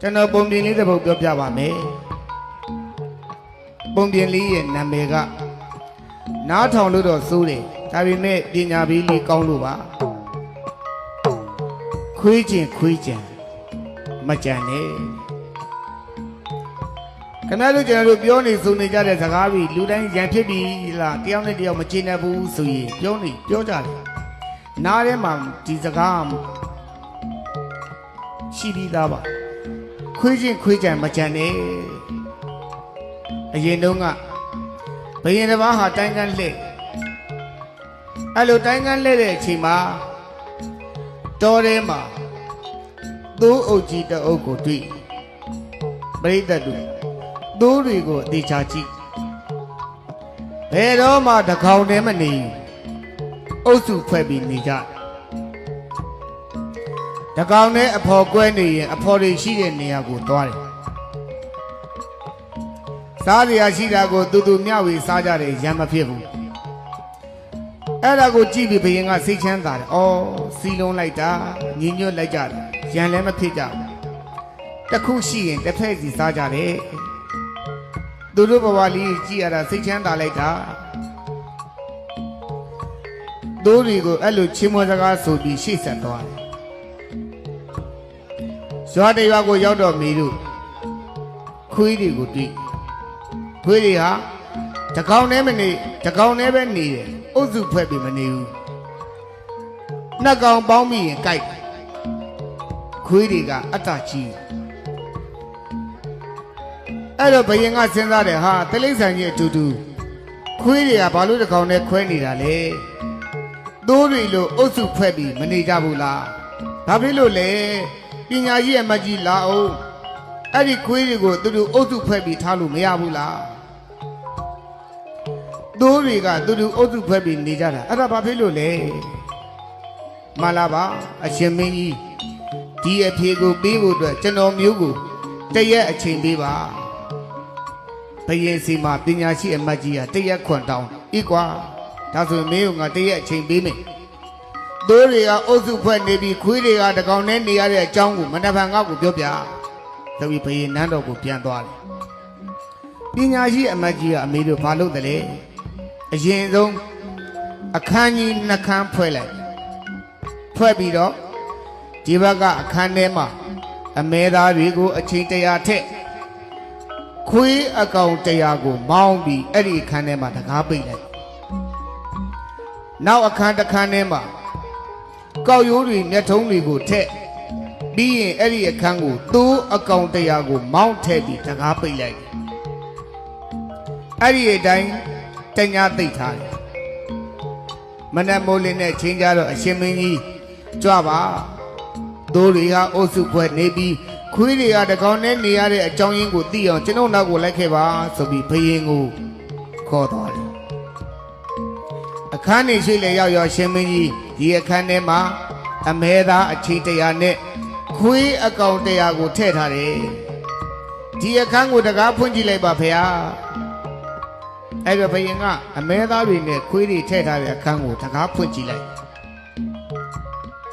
ကျွန်တော်ပုံပြင်လေးတစ်ပုဒ်ပြောပြပါမယ်ပုံပြင်လေးရဲ့နာမည်ကနားထောင်လို့တော့စိုးတယ်ဒါပေမဲ့ပညာပေးလေးကောင်းလို့ပါခွေးကျင်ခွေးကျင်မကြံနဲ့ခဏတို့ကျွန်တော်တို့ပြောနေဆိုနေကြတဲ့စကားပြီးလူတိုင်းရန်ဖြစ်ပြီလားတယောက်နဲ့တယောက်မကျေနပ်ဘူးဆိုရင်ပြောနေပြောကြတယ်နားထဲမှာဒီစကားရှိပြီးသားပါ ခွေးချင်းခွေးကြံမကြံနဲ့အရင်တုန်းကဘယင်တစ်ပါးဟာတိုင်းကန်းလှဲ့အဲ့လိုတိုင်းကန်းလှဲ့တဲ့အချိန်မှာတောထဲမှာသိုးအုပ်ကြီးတစ်အုပ်ကိုတွေ့ပရိသတ်တို့သိုးတွေကိုအသေးချာကြည့်ဘယ်တော့မှတစ်ကောင်တည်းမနေဘူးအုပ်စုဖွဲ့ပြီးနေကြတယ် တကောင်နဲ့အဖော်ကွဲနေရင်အဖော်တွေရှိတဲ့နေရာကိုသွားတယ်စားရရှိတာကိုတူတူမျှဝေစားကြတယ်ရံမဖြစ်ဘူးအဲ့ဒါကိုကြည့်ပြီးဘယင်ကစိတ်ချမ်းသာတယ်အော်စီလုံးလိုက်တာညီညွတ်လိုက်ကြတယ်ရံလည်းမဖြစ်ကြဘူးတစ်ခုရှိရင်တစ်ဖက်စီစားကြတယ်သူတို့ဘဝလေးကြည့်ရတာစိတ်ချမ်းသာလိုက်တာသိုးတွေကိုအဲ့လိုချင်းမွေးစကားဆိုပြီးရှေ့ဆက်သွားတယ် ရွာတရွာကိုရောက်တော့မေတို့ခွေးတွေကိုတွေ့ခွေးတွေဟာတကောင်နဲ့မနေတကောင်နဲ့ပဲနေတယ်အုပ်စုဖွဲ့ပြီးမနေဘူးနှစ်ကောင်ပေါင်းပြီးရင်ကြိုက်ခွေးတွေကအတ္တကြီးအဲ့တော့ဘယင်ကစဉ်းစားတယ်ဟာတလိษံကြီးအတူတူခွေးတွေကဘာလို့တကောင်နဲ့ခွဲနေတာလဲသိုးတွေလို့အုပ်စုဖွဲ့ပြီးမနေကြဘူးလားဘာဖြစ်လို့လဲ ပညာရှိရဲ့မကြီးလာအောင်အဲ့ဒီခွေးတွေကိုသူတို့အုပ်စုဖွဲ့ပြီးထားလို့မရဘူးလားသိုးတွေကသူတို့အုပ်စုဖွဲ့ပြီးနေကြတာအဲ့ဒါဘာဖြစ်လို့လဲမလာပါအရှင်မင်းကြီးဒီအဖြေကိုပေးဖို့အတွက်ကျွန်တော်မျိုးကိုတရက်အချိန်ပေးပါဘယင်စီမှာပညာရှိအမတ်ကြီးကတရက်ခွန်တောင်းဤကွာဒါဆိုရင်မင်းကငါတရက်အချိန်ပေးမယ် သိုးတွေကအုပ်စုဖွဲ့နေပြီးခွေးတွေကတကောင်နဲ့နေရတဲ့အကြောင်းကိုမနက်ဖြန်ကောက်ကိုပြောပြဆိုပြီးဘယင်နန်းတော်ကိုပြန်သွားတယ်ပညာရှိအမတ်ကြီးကအမေတို့ဘာလုပ်တယ်လဲအရင်ဆုံးအခန်းကြီးနှခမ်းဖွဲ့လိုက်ဖွဲ့ပြီးတော့ဒီဘက်ကအခန်းထဲမှာအမဲသားတွေကိုအချိန်တရာထက်ခွေးအကောင်တရာကိုမောင်းပြီးအဲ့ဒီအခန်းထဲမှာတကားပိတ်လိုက်နောက်အခန်းတစ်ခန်းထဲမှာ ကောက်ရိုးတွေမျက်ထုံးတွေကိုထက်ပြီးရင်အဲ့ဒီအခန်းကိုသိုးအကောင်တရားကိုမောင်းထည့်ပြီးတကားပိတ်လိုက်တယ်အဲ့ဒီအတိုင်းတညာသိပ်ထားတယ်မနက်မိုးလင်းနဲ့ချင်းကြတော့အရှင်မင်းကြီးကြွပါသိုးတွေဟာအုပ်စုဖွဲ့နေပြီးခွေးတွေကတကောင်နဲ့နေရတဲ့အကြောင်းရင်းကိုသိအောင်ကျွန်ုပ်နောက်ကိုလိုက်ခဲ့ပါဆိုပြီးဘယင်ကိုခေါ်သွားတယ်အခန်းနေရှိလေရောက်ရောက်ရှင်မင်းကြီး ဒီအခန်းထဲမှာအမဲသားအချိန်တရာနဲ့ခွေးအကောင်တရာကိုထည့်ထားတယ်ဒီအခန်းကိုတကားဖွင့်ကြည့်လိုက်ပါဖေဟာအဲ့တော့ဘယင်ကအမဲသားတွေနဲ့ခွေးတွေထည့်ထားတဲ့အခန်းကိုတကားဖွင့်ကြည့်လိုက်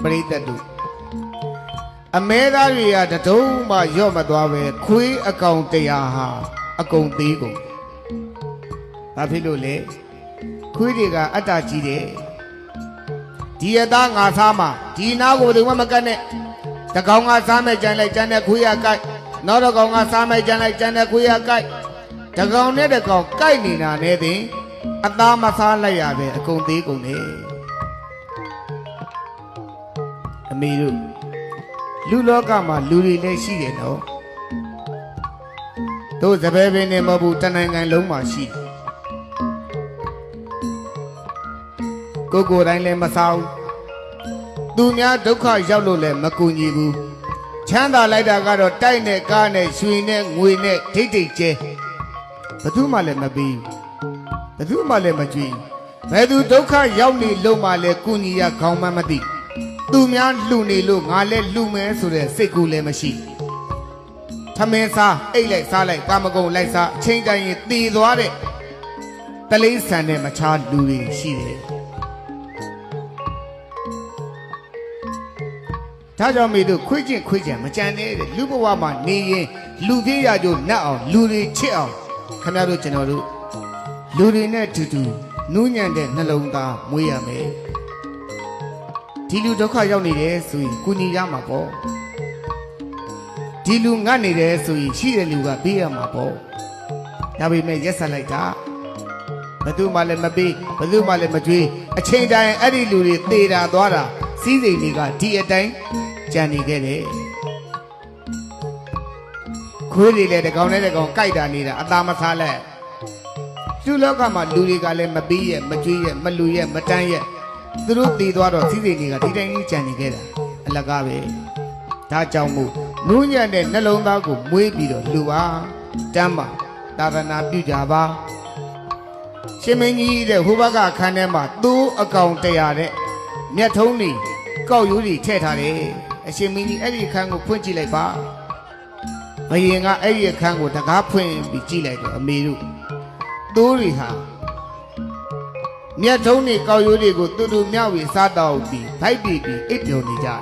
ပရိသတ်တို့အမဲသားတွေကတတုံးမှရော့မသွားပဲခွေးအကောင်တရာဟာအကုန်သေးကုန်ဘာဖြစ်လို့လဲခွေးတွေကအတ္တကြီးတယ် ဒီအသားငါစားမှာဒီနာကိုဘယ်သူမှမကတ်နဲ့တကောင်ကစားမဲ့ကြမ်းလိုက်ကြမ်းတဲ့ခွေးရကိုက်နောက်တစ်ကောင်ကစားမဲ့ကြမ်းလိုက်ကြမ်းတဲ့ခွေးရကိုက်တကောင်နဲ့တကောင်ကိုက်နေတာနဲ့တင်အသားမစားလိုက်ရပဲအကုန်သေးကုန်တယ်အမေတို့လူလောကမှာလူတွေလည်းရှိတယ်နော်တို့သဘဲပင်နဲ့မဟုတ်ဘူးတနိုင်ငံလုံးမှာရှိတယ် ကိုကိုယ်တိုင်းလည်းမစားဘူးသူများဒုက္ခရောက်လို့လည်းမကူညီဘူးချမ်းသာလိုက်တာကတော့တိုက်နဲ့ကားနဲ့ရွှေနဲ့ငွေနဲ့ဒိတ်ဒိတ်ကျဲဘယ်သူမှလည်းမပေးဘူးဘယ်သူမှလည်းမကြွေးဘယ်သူဒုက္ခရောက်နေလို့မှလည်းကူညီရခေါင်းမမသိသူများလှူနေလို့ငါလည်းလှူမယ်ဆိုတဲ့စိတ်ကူးလည်းမရှိထမင်းစားအိတ်လိုက်စားလိုက်ကာမဂုဏ်လိုက်စားအချိန်တိုင်းရင်တည်သွားတဲ့တလိษံနဲ့မချားလူတွေရှိတယ် ဒါကြောင့်မေတို့ခွေးကျင့်ခွေးကျန်မကြံနဲ့တဲ့လူဘဝမှာနေရင်လူပြည့်ရကြိုနတ်အောင်လူတွေချစ်အောင်ခမရတို့ကျွန်တော်တို့လူတွေနဲ့တူတူနူးညံ့တဲ့နှလုံးသားမွေးရမယ်ဒီလူဒုက္ခရောက်နေတယ်ဆိုရင်ကုညီရမှာပေါ့ဒီလူငတ်နေတယ်ဆိုရင်ရှိတဲ့လူကပေးရမှာပေါ့ဒါပေမဲ့ရက်ဆက်လိုက်တာဘယ်သူမှလည်းမပေးဘယ်သူမှလည်းမကြွေးအချိန်တိုင်းအဲ့ဒီလူတွေသေတာသွားတာ စီးစိမ်တွေကဒီအတိုင်းကြံနေခဲ့တယ်ခွေးတွေလည်းတကောင်နဲ့တကောင်ကြိုက်တာနေတာအသာမစားလဲလူလောကမှာလူတွေကလည်းမပေးရဲ့မကြွေးရဲ့မလူရဲ့မတန်းရဲ့သူတို့တည်သွားတော့စီးစိမ်တွေကဒီတိုင်းကြီးကြံနေခဲ့တာအလကားပဲဒါကြောင့်မို့နူးညံ့တဲ့နှလုံးသားကိုမွေးပြီးတော့လူပါတမ်းပါသာသနာပြုကြပါရှင်မင်းကြီးတဲ့ဟိုဘက်ကအခန်းထဲမှာသိုးအကောင်တရားတဲ့မြတ်ထုံးနေ ကောက်ရိုးတွေထည့်ထားတယ်အရှင်မင်းကြီးအဲ့ဒီအခန်းကိုဖွင့်ကြည့်လိုက်ပါဘယင်ကအဲ့ဒီအခန်းကိုတကားဖွင့်ပြီးကြည့်လိုက်တော့အမေတို့သိုးတွေဟာမြတ်ထုံးနေကောက်ရိုးတွေကိုတူတူမြောက်ပြီးစားတော့ပြီးဗိုက်ပြီးပြီးအိပ်ပျော်နေကြတယ်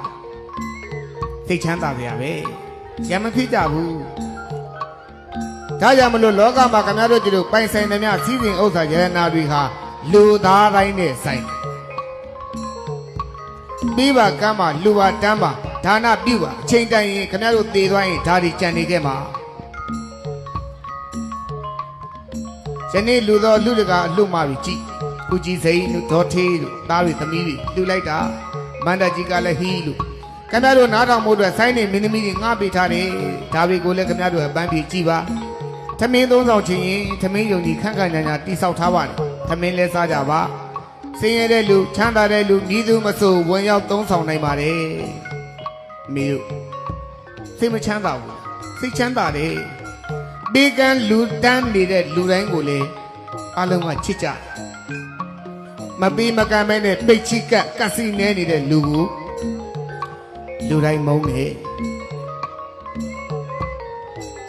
စိတ်ချမ်းသာကြရပဲရမဖြစ်ကြဘူးဒါကြောင့်မလို့လောကမှာခင်ဗျားတို့တို့ပိုင်ဆိုင်သမျှစီးစိမ်ဥစ္စာယရနာတွေဟာလူသားတိုင်းနဲ့ဆိုင်တယ် ပြီးပါကမ်းပါလူပါတမ်းပါဒါနပြုပါအချိန်တိုင်ရင်ခင်ဗျားတို့သေသွားရင်ဒါဒီကြံနေခဲ့မှာယနေ့လူတော်လူတကာအလှမှပြီးကြည့်ဦးကြီးစိန်တို့ဒေါ်သေးတို့သားတွေသမီးတွေလှူလိုက်တာမန္တကြီးကလည်းဟီးလို့ခင်ဗျားတို့နားထောင်မှုအတွက်ဆိုင်းနေမင်းသမီးတွေငှားပေးထားတယ်ဒါတွေကိုလည်းခင်ဗျားတို့အပန်းပြေကြည့်ပါသမင်းသုံးဆောင်ချင်းရင်သမင်းယုံကြည်ခန့်ခန့်ညာညာတိဆောက်ထားပါတယ်သမင်းလဲစားကြပါ စင်ရတဲ့လူချမ်းသာတဲ့လူဤသူမဆိုဝင်ရောက်သုံးဆောင်နိုင်ပါတယ်မေတို့စိတ်မချမ်းသာဘူးစိတ်ချမ်းသာတယ်ဘေကန်းလူတန်းနေတဲ့လူတိုင်းကိုလည်းအလုံးကချစ်ကြတယ်မပေးမကမ်းမဲနဲ့ပိတ်ချိကပ်ကတ်စီနဲနေတဲ့လူကိုလူတိုင်းမုန်းတယ်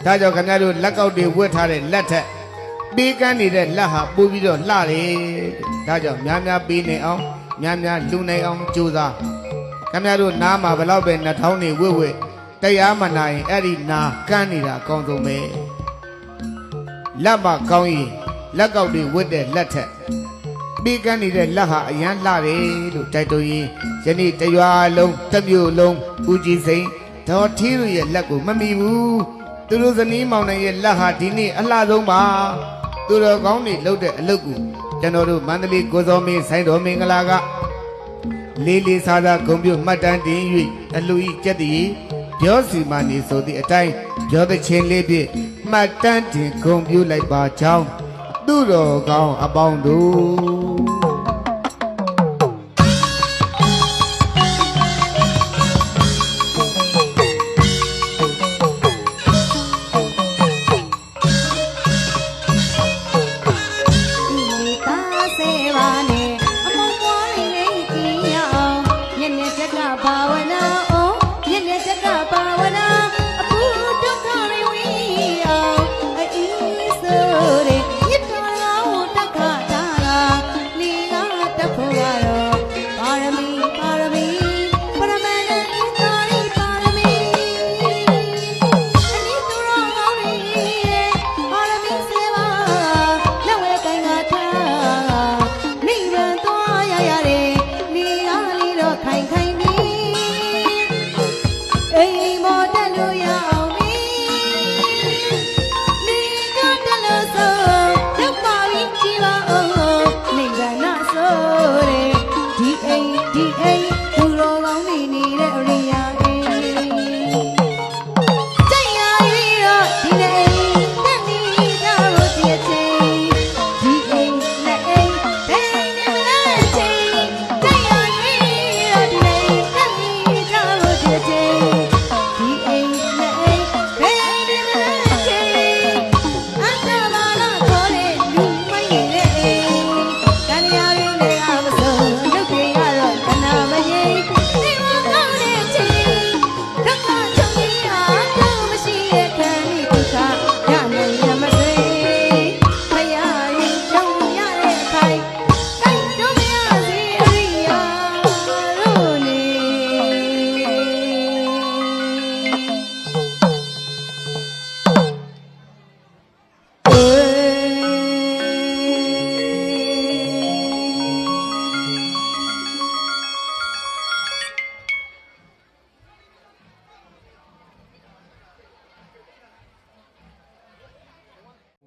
ဒါကြောင့်ခင်ဗျားတို့လက်ကောက်တွေဝတ်ထားတဲ့လက်ထက် ပေးကမ်းနေတဲ့လက်ဟာပို့ပြီးတော့လှတယ်ဒါကြောင့်များများပေးနေအောင်များများလူနိုင်အောင်ကြိုးစားခင်ဗျားတို့နားမှာဘယ်တော့ပဲနှထောင်းနေဝှက်ဝှက်တရားမနာရင်အဲ့ဒီနာကမ်းနေတာအကောင်းဆုံးပဲလက်မကောင်းရင်လက်ကောက်တွေဝတ်တဲ့လက်ထက်ပေးကမ်းနေတဲ့လက်ဟာအရန်လှတယ်လို့တိုက်တွန်းရင်းယနေ့တရွာလုံးတစ်မြို့လုံးဦးကြီးစိန်ဒေါ်ထီးတို့ရဲ့လက်ကိုမမီဘူးသူတို့ဇနီးမောင်နှံရဲ့လက်ဟာဒီနေ့အလှဆုံးပါ သူတော်ကောင်းတွေလှုပ်တဲ့အလုပ်ကိုကျွန်တော်တို့မန္တလေးကိုစောမင်းဆိုင်တော်မင်္ဂလာကလေးလေးစားစားဂုံပြုတ်မှတ်တမ်းတင်၍အလူဤကြက်တည်ပြောစီမာနေဆိုသည့်အတိုင်းပြောတဲ့ချင်းလေးဖြင့်မှတ်တမ်းတင်ဂုံပြုတ်လိုက်ပါကြောင်းသူတော်ကောင်းအပေါင်းတို့